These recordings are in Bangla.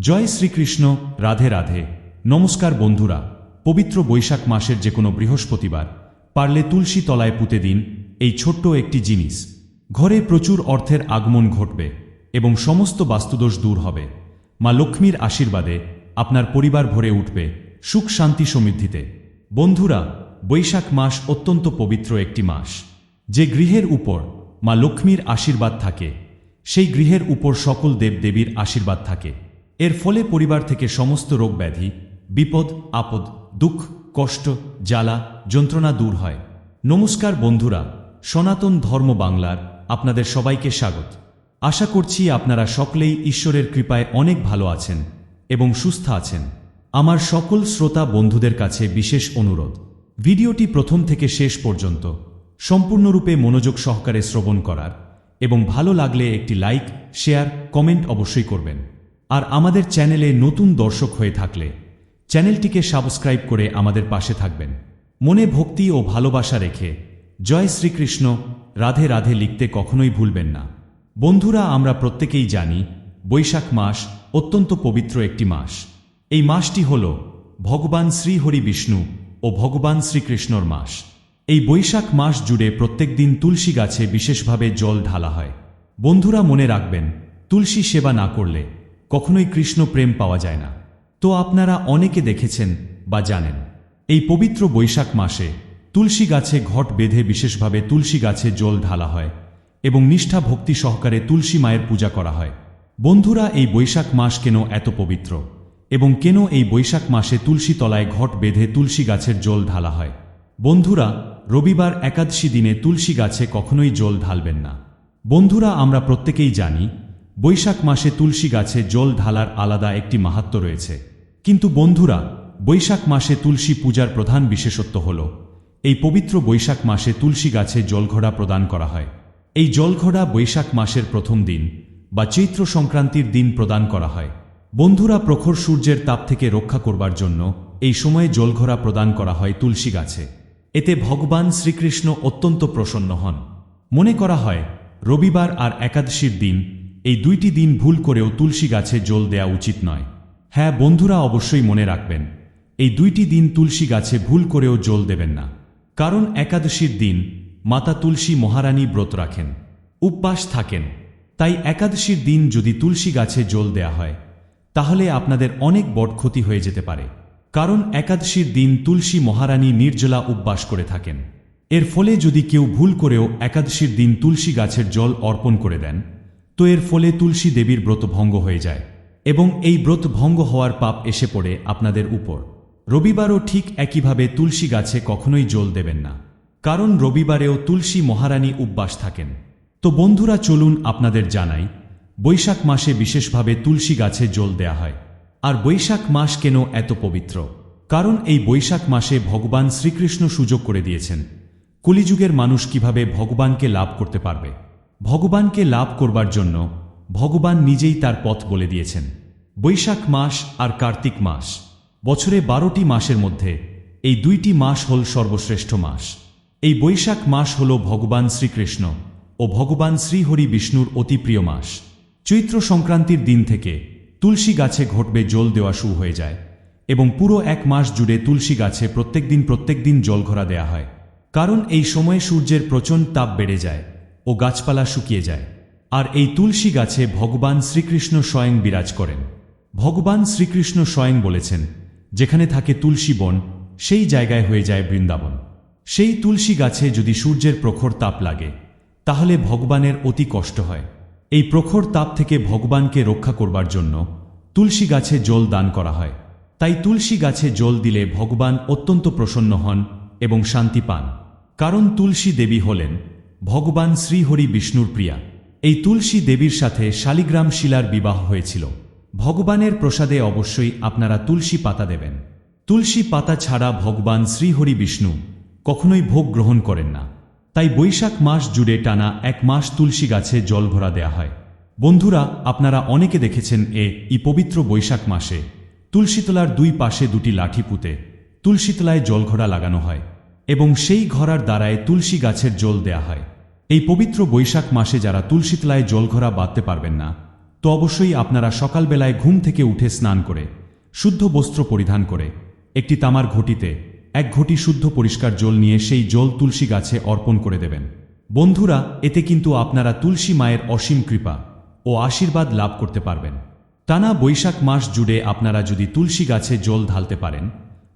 জয় শ্রীকৃষ্ণ, রাধে রাধে। নমস্কার বন্ধুরা, পবিত্র বৈশাখ মাসের যে কোনো বৃহস্পতিবার, পারলে তুলসী তলায় পুঁতে দিন এই ছোট্ট একটি জিনিস। ঘরে প্রচুর অর্থের আগমন ঘটবে এবং সমস্ত বাস্তুদোষ দূর হবে। মা লক্ষ্মীর আশীর্বাদে আপনার পরিবার ভরে উঠবে সুখ শান্তি সমৃদ্ধিতে। বন্ধুরা, বৈশাখ মাস অত্যন্ত পবিত্র একটি মাস। যে গৃহের উপর মা লক্ষ্মীর আশীর্বাদ থাকে, সেই গৃহের উপর সকল দেবদেবীর আশীর্বাদ থাকে। এর ফলে পরিবার থেকে সমস্ত রোগ ব্যাধি বিপদ, আপদ, দুঃখ, কষ্ট, জ্বালা, যন্ত্রণা দূর হয়। নমস্কার বন্ধুরা, সনাতন ধর্ম বাংলার আপনাদের সবাইকে স্বাগত। আশা করছি আপনারা সকলেই ঈশ্বরের কৃপায় অনেক ভালো আছেন এবং সুস্থ আছেন। আমার সকল শ্রোতা বন্ধুদের কাছে বিশেষ অনুরোধ। ভিডিওটি প্রথম থেকে শেষ পর্যন্ত সম্পূর্ণরূপে মনোযোগ সহকারে শ্রবণ করার এবং ভালো লাগলে একটি লাইক, শেয়ার, কমেন্ট অবশ্যই করবেন। আর আমাদের চ্যানেলে নতুন দর্শক হয়ে থাকলে চ্যানেলটিকে সাবস্ক্রাইব করে আমাদের পাশে থাকবেন। মনে ভক্তি ও ভালোবাসা রেখে জয় শ্রীকৃষ্ণ, রাধে রাধে লিখতে কখনোই ভুলবেন না। বন্ধুরা, আমরা প্রত্যেকেই জানি বৈশাখ মাস অত্যন্ত পবিত্র একটি মাস। এই মাসটি হল ভগবান শ্রীহরি বিষ্ণু ও ভগবান শ্রীকৃষ্ণর মাস। এই বৈশাখ মাস জুড়ে প্রত্যেক দিন তুলসী গাছে বিশেষভাবে জল ঢালা হয়। বন্ধুরা, মনে রাখবেন, তুলসী সেবা না করলে কখনোই কৃষ্ণ প্রেম পাওয়া যায় না। তো আপনারা অনেকে দেখেছেন বা জানেন, এই পবিত্র বৈশাখ মাসে তুলসী গাছে ঘট বেঁধে বিশেষভাবে তুলসী গাছে জল ঢালা হয় এবং নিষ্ঠা ভক্তি সহকারে তুলসী মায়ের পূজা করা হয়। বন্ধুরা, এই বৈশাখ মাস কেন এত পবিত্র? এবং কেন এই বৈশাখ মাসে তুলসী তলায় ঘট বেঁধে তুলসী গাছের জল ঢালা হয়? বন্ধুরা, রবিবার একাদশী দিনে তুলসী গাছে কখনোই জল ঢালবেন না। বন্ধুরা, আমরা প্রত্যেকেই জানি বৈশাখ মাসে তুলসী গাছে জল ঢালার আলাদা একটি মাহাত্ম রয়েছে। কিন্তু বন্ধুরা, বৈশাখ মাসে তুলসী পূজার প্রধান বিশেষত্ব হল, এই পবিত্র বৈশাখ মাসে তুলসী গাছে জলঘোড়া প্রদান করা হয়। এই জলঘোড়া বৈশাখ মাসের প্রথম দিন বা চৈত্র সংক্রান্তির দিন প্রদান করা হয়। বন্ধুরা, প্রখর সূর্যের তাপ থেকে রক্ষা করবার জন্য এই সময়ে জলঘোড়া প্রদান করা হয় তুলসী গাছে। এতে ভগবান শ্রীকৃষ্ণ অত্যন্ত প্রসন্ন হন। মনে করা হয়, রবিবার আর একাদশীর দিন এই দুইটি দিন ভুল করেও তুলসী গাছে জল দেয়া উচিত নয়। হ্যাঁ বন্ধুরা অবশ্যই মনে রাখবেন, এই দুইটি দিন তুলসী গাছে ভুল করেও জল দেবেন না। কারণ একাদশীর দিন মাতা তুলসী মহারানী ব্রত রাখেন উপবাস থাকেন। তাই একাদশীর দিন যদি তুলসী গাছে জল দেয়া হয়, তাহলে আপনাদের অনেক বড় ক্ষতি হয়ে যেতে পারে। কারণ একাদশীর দিন তুলসী মহারানী নির্জলা উপবাস করে থাকেন। এর ফলে যদি কেউ ভুল করেও একাদশীর দিন তুলসী গাছের জল অর্পণ করে দেন তো এর ফলে তুলসী দেবীর ব্রত ভঙ্গ হয়ে যায় এবং এই ব্রত ভঙ্গ হওয়ার পাপ এসে পড়ে আপনাদের উপর। রবিবারও ঠিক একইভাবে তুলসী গাছে কখনোই জল দেবেন না, কারণ রবিবারেও তুলসী মহারানী উপবাস থাকেন। তো বন্ধুরা, চলুন আপনাদের জানাই, বৈশাখ মাসে বিশেষভাবে তুলসী গাছে জল দেয়া হয়। আর বৈশাখ মাস কেন এত পবিত্র? কারণ এই বৈশাখ মাসে ভগবান শ্রীকৃষ্ণ সুযোগ করে দিয়েছেন। কলিযুগের মানুষ কীভাবে ভগবানকে লাভ করতে পারবে? ভগবানকে লাভ করবার জন্য ভগবান নিজেই তার পথ বলে দিয়েছেন। বৈশাখ মাস আর কার্তিক মাস, বছরে বারোটি মাসের মধ্যে এই দুইটি মাস হল সর্বশ্রেষ্ঠ মাস। এই বৈশাখ মাস হল ভগবান শ্রীকৃষ্ণ ও ভগবান শ্রীহরি বিষ্ণুর অতি প্রিয় মাস। চৈত্র সংক্রান্তির দিন থেকে তুলসী গাছে ঘটবে জল দেওয়া শুরু হয়ে যায় এবং পুরো এক মাস জুড়ে তুলসী গাছে প্রত্যেক দিন প্রত্যেক দিন জল ঘোরা দেয়া হয়। কারণ এই সময়ে সূর্যের প্রচণ্ড তাপ বেড়ে যায়। ও গাছপালা শুকিয়ে যায়। আর এই তুলসী গাছে ভগবান শ্রীকৃষ্ণ স্বয়ং বিরাজ করেন। ভগবান শ্রীকৃষ্ণ স্বয়ং বলেছেন, যেখানে থাকে তুলসী বন, সেই জায়গায় হয়ে যায় বৃন্দাবন। সেই তুলসী গাছে যদি সূর্যের প্রখর তাপ লাগে, তাহলে ভগবানের অতি কষ্ট হয়। এই প্রখর তাপ থেকে ভগবানকে রক্ষা করবার জন্য তুলসী গাছে জল দান করা হয়। তাই তুলসী গাছে জল দিলে ভগবান অত্যন্ত প্রসন্ন হন এবং শান্তি পান। কারণ তুলসী দেবী হলেন ভগবান শ্রীহরি বিষ্ণুর প্রিয়া। এই তুলসী দেবীর সাথে শালিগ্রাম শিলার বিবাহ হয়েছিল। ভগবানের প্রসাদে অবশ্যই আপনারা তুলসী পাতা দেবেন। তুলসী পাতা ছাড়া ভগবান শ্রীহরি বিষ্ণু কখনোই ভোগ গ্রহণ করেন না। তাই বৈশাখ মাস জুড়ে টানা এক মাস তুলসী গাছে জল ভরা দেয়া হয়। বন্ধুরা, আপনারা অনেকে দেখেছেন এ ই পবিত্র বৈশাখ মাসে তুলসীতলার দুই পাশে দুটি লাঠি পুঁতে তুলসীতলায় জলঘোড়া লাগানো হয়। এবং সেই ঘরার দ্বারায় তুলসী গাছের জল দেয়া হয়। এই পবিত্র বৈশাখ মাসে যারা তুলসীতলায় জলঘোড়া বাঁধতে পারবেন না, তো অবশ্যই আপনারা সকালবেলায় ঘুম থেকে উঠে স্নান করে, শুদ্ধ বস্ত্র পরিধান করে, একটি তামার ঘটিতে, এক ঘটি শুদ্ধ পরিষ্কার জল নিয়ে সেই জল তুলসী গাছে অর্পণ করে দেবেন। বন্ধুরা, এতে কিন্তু আপনারা তুলসী মায়ের অসীম কৃপা ও আশীর্বাদ লাভ করতে পারবেন। টানা বৈশাখ মাস জুড়ে আপনারা যদি তুলসী গাছে জল ঢালতে পারেন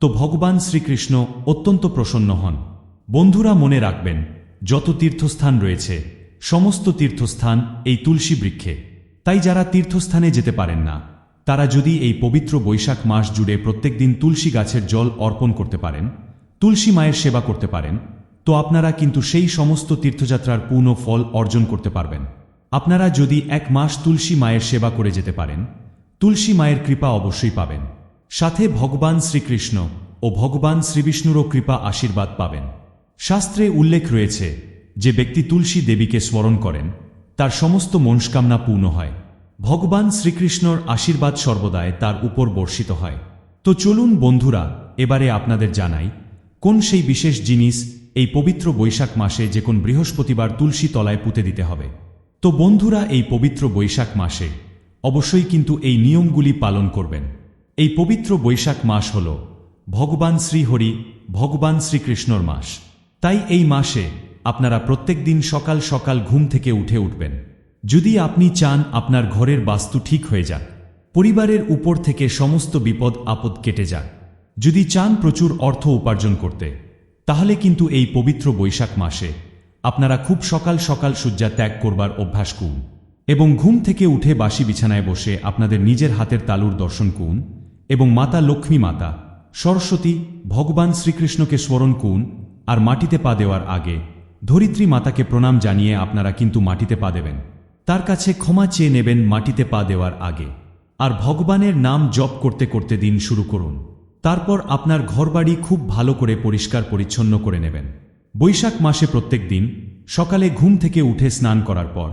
তো ভগবান শ্রীকৃষ্ণ অত্যন্ত প্রসন্ন হন। বন্ধুরা মনে রাখবেন, যত তীর্থস্থান রয়েছে, সমস্ত তীর্থস্থান এই তুলসী বৃক্ষে। তাই যারা তীর্থস্থানে যেতে পারেন না, তারা যদি এই পবিত্র বৈশাখ মাস জুড়ে প্রত্যেকদিন তুলসী গাছের জল অর্পণ করতে পারেন, তুলসী মায়ের সেবা করতে পারেন, তো আপনারা কিন্তু সেই সমস্ত তীর্থযাত্রার পূর্ণ ফল অর্জন করতে পারবেন। আপনারা যদি এক মাস তুলসী মায়ের সেবা করে যেতে পারেন, তুলসী মায়ের কৃপা অবশ্যই পাবেন। সাথে ভগবান শ্রীকৃষ্ণ ও ভগবান শ্রীবিষ্ণুরও কৃপা আশীর্বাদ পাবেন। শাস্ত্রে উল্লেখ রয়েছে যে ব্যক্তি তুলসী দেবীকে স্মরণ করেন, তার সমস্ত মনস্কামনা পূর্ণ হয়। ভগবান শ্রীকৃষ্ণর আশীর্বাদ সর্বদাই তার উপর বর্ষিত হয়। তো চলুন বন্ধুরা, এবারে আপনাদের জানাই, কোন সেই বিশেষ জিনিস এই পবিত্র বৈশাখ মাসে যে কোন বৃহস্পতিবার তুলসী তলায় পুঁতে দিতে হবে? তো বন্ধুরা, এই পবিত্র বৈশাখ মাসে অবশ্যই কিন্তু এই নিয়মগুলি পালন করবেন। এই পবিত্র বৈশাখ মাস হল ভগবান শ্রীহরি, ভগবান শ্রীকৃষ্ণর মাস। তাই এই মাসে আপনারা প্রত্যেক দিন সকাল সকাল ঘুম থেকে উঠে উঠবেন। যদি আপনি চান আপনার ঘরের বাস্তু ঠিক হয়ে যাক, পরিবারের উপর থেকে সমস্ত বিপদ আপদ কেটে যাক, যদি চান প্রচুর অর্থ উপার্জন করতে, তাহলে কিন্তু এই পবিত্র বৈশাখ মাসে আপনারা খুব সকাল সকাল শয্যা ত্যাগ করবার অভ্যাস করুন এবং ঘুম থেকে উঠে বাসি বিছানায় বসে আপনাদের নিজের হাতের তালুর দর্শন করুন। এবং মাতা লক্ষ্মী মাতা, সরস্বতী ভগবান শ্রীকৃষ্ণকে স্মরণ করুন আর মাটিতে পা দেওয়ার আগে ধরিত্রী মাতাকে প্রণাম জানিয়ে আপনারা কিন্তু মাটিতে পা দেবেন। তার কাছে ক্ষমা চেয়ে নেবেন মাটিতে পা দেওয়ার আগে। আর ভগবানের নাম জপ করতে করতে দিন শুরু করুন। তারপর আপনার ঘরবাড়ি খুব ভালো করে পরিষ্কার পরিচ্ছন্ন করে নেবেন। বৈশাখ মাসে প্রত্যেক দিন সকালে ঘুম থেকে উঠে স্নান করার পর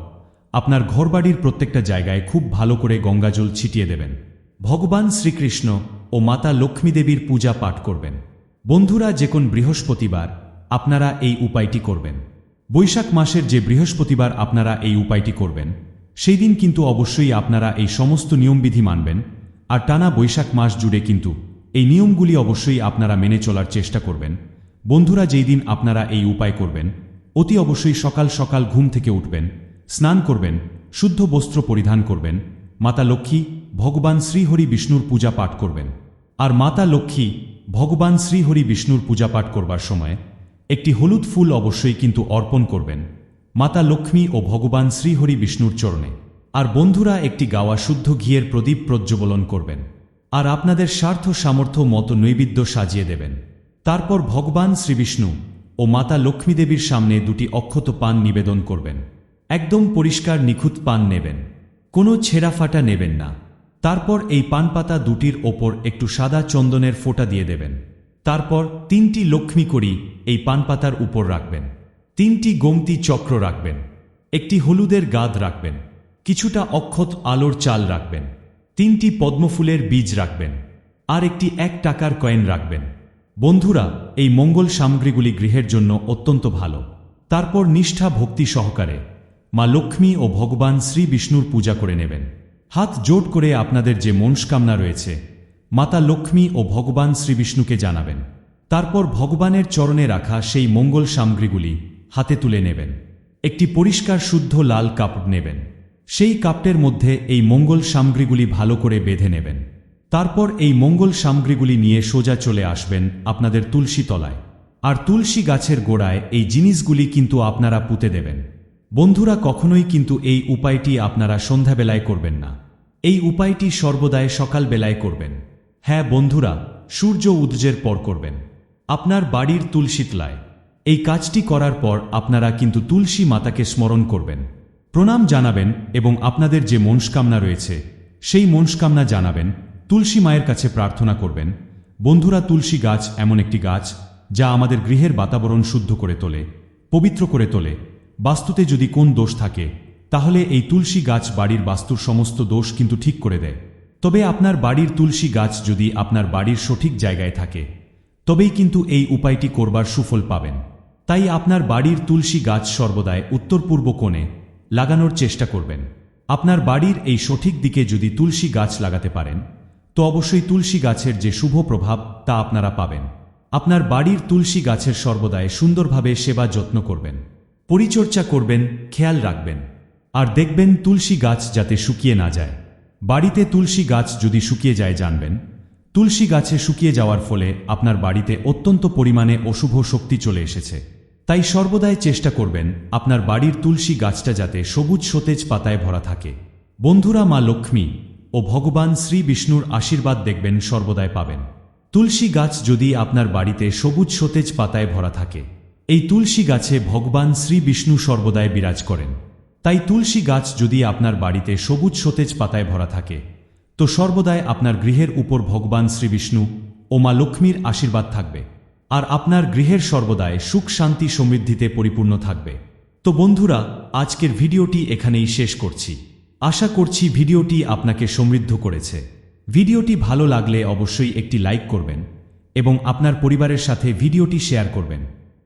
আপনার ঘরবাড়ির প্রত্যেকটা জায়গায় খুব ভালো করে গঙ্গাজল ছিটিয়ে দেবেন। ভগবান শ্রীকৃষ্ণ ও মাতা লক্ষ্মী দেবীর পূজা পাঠ করবেন। বন্ধুরা, যে কোন বৃহস্পতিবার আপনারা এই উপায়টি করবেন। বৈশাখ মাসের যে বৃহস্পতিবার আপনারা এই উপায়টি করবেন, সেই দিন কিন্তু অবশ্যই আপনারা এই সমস্ত নিয়মবিধি মানবেন আর টানা বৈশাখ মাস জুড়ে কিন্তু এই নিয়মগুলি অবশ্যই আপনারা মেনে চলার চেষ্টা করবেন। বন্ধুরা, যেই দিন আপনারা এই উপায় করবেন, অতি অবশ্যই সকাল সকাল ঘুম থেকে উঠবেন, স্নান করবেন, শুদ্ধ বস্ত্র পরিধান করবেন মাতা লক্ষ্মী ভগবান শ্রীহরি বিষ্ণুর পূজা পাঠ করবেন। আর মাতা লক্ষ্মী ভগবান শ্রীহরি বিষ্ণুর পূজা পাঠ করবার সময় একটি হলুদ ফুল অবশ্যই কিন্তু অর্পণ করবেন, মাতা লক্ষ্মী ও ভগবান শ্রীহরি বিষ্ণুর চরণে। আর বন্ধুরা, একটি গাওয়া শুদ্ধ ঘিয়ের প্রদীপ প্রজ্জ্বলন করবেন। আর আপনাদের স্বার্থ সামর্থ্য মতো নৈবেদ্য সাজিয়ে দেবেন। তারপর ভগবান শ্রীবিষ্ণু ও মাতা লক্ষ্মী দেবীর সামনে দুটি অক্ষত পান নিবেদন করবেন। একদম পরিষ্কার নিখুঁত পান নেবেন। কোনো ছেঁড়া ফাটা নেবেন না। তারপর এই পানপাতা দুটির ওপর একটু সাদা চন্দনের ফোঁটা দিয়ে দেবেন। তারপর তিনটি লক্ষ্মী করি এই পানপাতার উপর রাখবেন। তিনটি গোমতি চক্র রাখবেন। একটি হলুদের গাদ রাখবেন। কিছুটা অক্ষত আলোর চাল রাখবেন। তিনটি পদ্মফুলের বীজ রাখবেন। আর একটি এক টাকার কয়েন রাখবেন। বন্ধুরা, এই মঙ্গল সামগ্রীগুলি গৃহের জন্য অত্যন্ত ভালো। তারপর নিষ্ঠা ভক্তি সহকারে মা লক্ষ্মী ও ভগবান শ্রী বিষ্ণুর পূজা করে নেবেন। হাত জোট করে আপনাদের যে মনস্কামনা রয়েছে, মাতা লক্ষ্মী ও ভগবান শ্রীবিষ্ণুকে জানাবেন। তারপর ভগবানের চরণে রাখা সেই মঙ্গল সামগ্রীগুলি হাতে তুলে নেবেন। একটি পরিষ্কার শুদ্ধ লাল কাপড় নেবেন। সেই কাপটের মধ্যে এই মঙ্গল সামগ্রীগুলি ভালো করে বেঁধে নেবেন। তারপর এই মঙ্গল সামগ্রীগুলি নিয়ে সোজা চলে আসবেন আপনাদের তুলসী তলায়। আর তুলসী গাছের গোড়ায় এই জিনিসগুলি কিন্তু আপনারা পুঁতে দেবেন। বন্ধুরা কখনোই কিন্তু এই উপায়টি আপনারা সন্ধ্যাবেলায় করবেন না। এই উপায়টি সর্বদাই সকালবেলায় করবেন। হ্যাঁ বন্ধুরা, সূর্য উদ্জের পর করবেন। আপনার বাড়ির তুলসী তলায়। এই কাজটি করার পর আপনারা কিন্তু তুলসী মাতাকে স্মরণ করবেন। প্রণাম জানাবেন এবং আপনাদের যে মনস্কামনা রয়েছে, সেই মনস্কামনা জানাবেন। তুলসী মায়ের কাছে প্রার্থনা করবেন, বন্ধুরা, তুলসী গাছ এমন একটি গাছ যা আমাদের গৃহের বাতাবরণ শুদ্ধ করে তোলে, পবিত্র করে তোলে বাস্তুতে যদি কোন দোষ থাকে, তাহলে এই তুলসী গাছ বাড়ির বাস্তুর সমস্ত দোষ কিন্তু ঠিক করে দেয়। তবে আপনার বাড়ির তুলসী গাছ যদি আপনার বাড়ির সঠিক জায়গায় থাকে, তবেই কিন্তু এই উপায়টি করবার সুফল পাবেন। তাই আপনার বাড়ির তুলসী গাছ সর্বদায় উত্তর পূর্ব কোণে লাগানোর চেষ্টা করবেন। আপনার বাড়ির এই সঠিক দিকে যদি তুলসী গাছ লাগাতে পারেন, তো অবশ্যই তুলসী গাছের যে শুভ প্রভাব, তা আপনারা পাবেন। আপনার বাড়ির তুলসী গাছের সর্বদাই সুন্দরভাবে সেবা যত্ন করবেন। পরিচর্যা করবেন, খেয়াল রাখবেন। আর দেখবেন তুলসী গাছ যাতে শুকিয়ে না যায়। বাড়িতে তুলসী গাছ যদি শুকিয়ে যায় জানবেন। তুলসী গাছে শুকিয়ে যাওয়ার ফলে আপনার বাড়িতে অত্যন্ত পরিমাণে অশুভ শক্তি চলে এসেছে। তাই সর্বদাই চেষ্টা করবেন আপনার বাড়ির তুলসী গাছটা যাতে সবুজ সতেজ পাতায় ভরা থাকে। বন্ধুরা মা লক্ষ্মী ও ভগবান শ্রী বিষ্ণুর আশীর্বাদ দেখবেন সর্বদাই পাবেন। তুলসী গাছ যদি আপনার বাড়িতে সবুজ সতেজ পাতায় ভরা থাকে এই তুলসী গাছে ভগবান শ্রী বিষ্ণু সর্বদাই বিরাজ করেন। তাই তুলসী গাছ যদি আপনার বাড়িতে সবুজ সতেজ পাতায় ভরা থাকে, তো সর্বদাই আপনার গৃহের উপর ভগবান শ্রী বিষ্ণু ও মা লক্ষ্মীর আশীর্বাদ থাকবে। আর আপনার গৃহের সর্বদাই সুখ, শান্তি, সমৃদ্ধিতে পরিপূর্ণ থাকবে। তো বন্ধুরা, আজকের ভিডিওটি এখানেই শেষ করছি। আশা করছি ভিডিওটি আপনাকে সমৃদ্ধ করেছে। ভিডিওটি ভালো লাগলে অবশ্যই একটি লাইক করবেন এবং আপনার পরিবারের সাথে ভিডিওটি শেয়ার করবেন।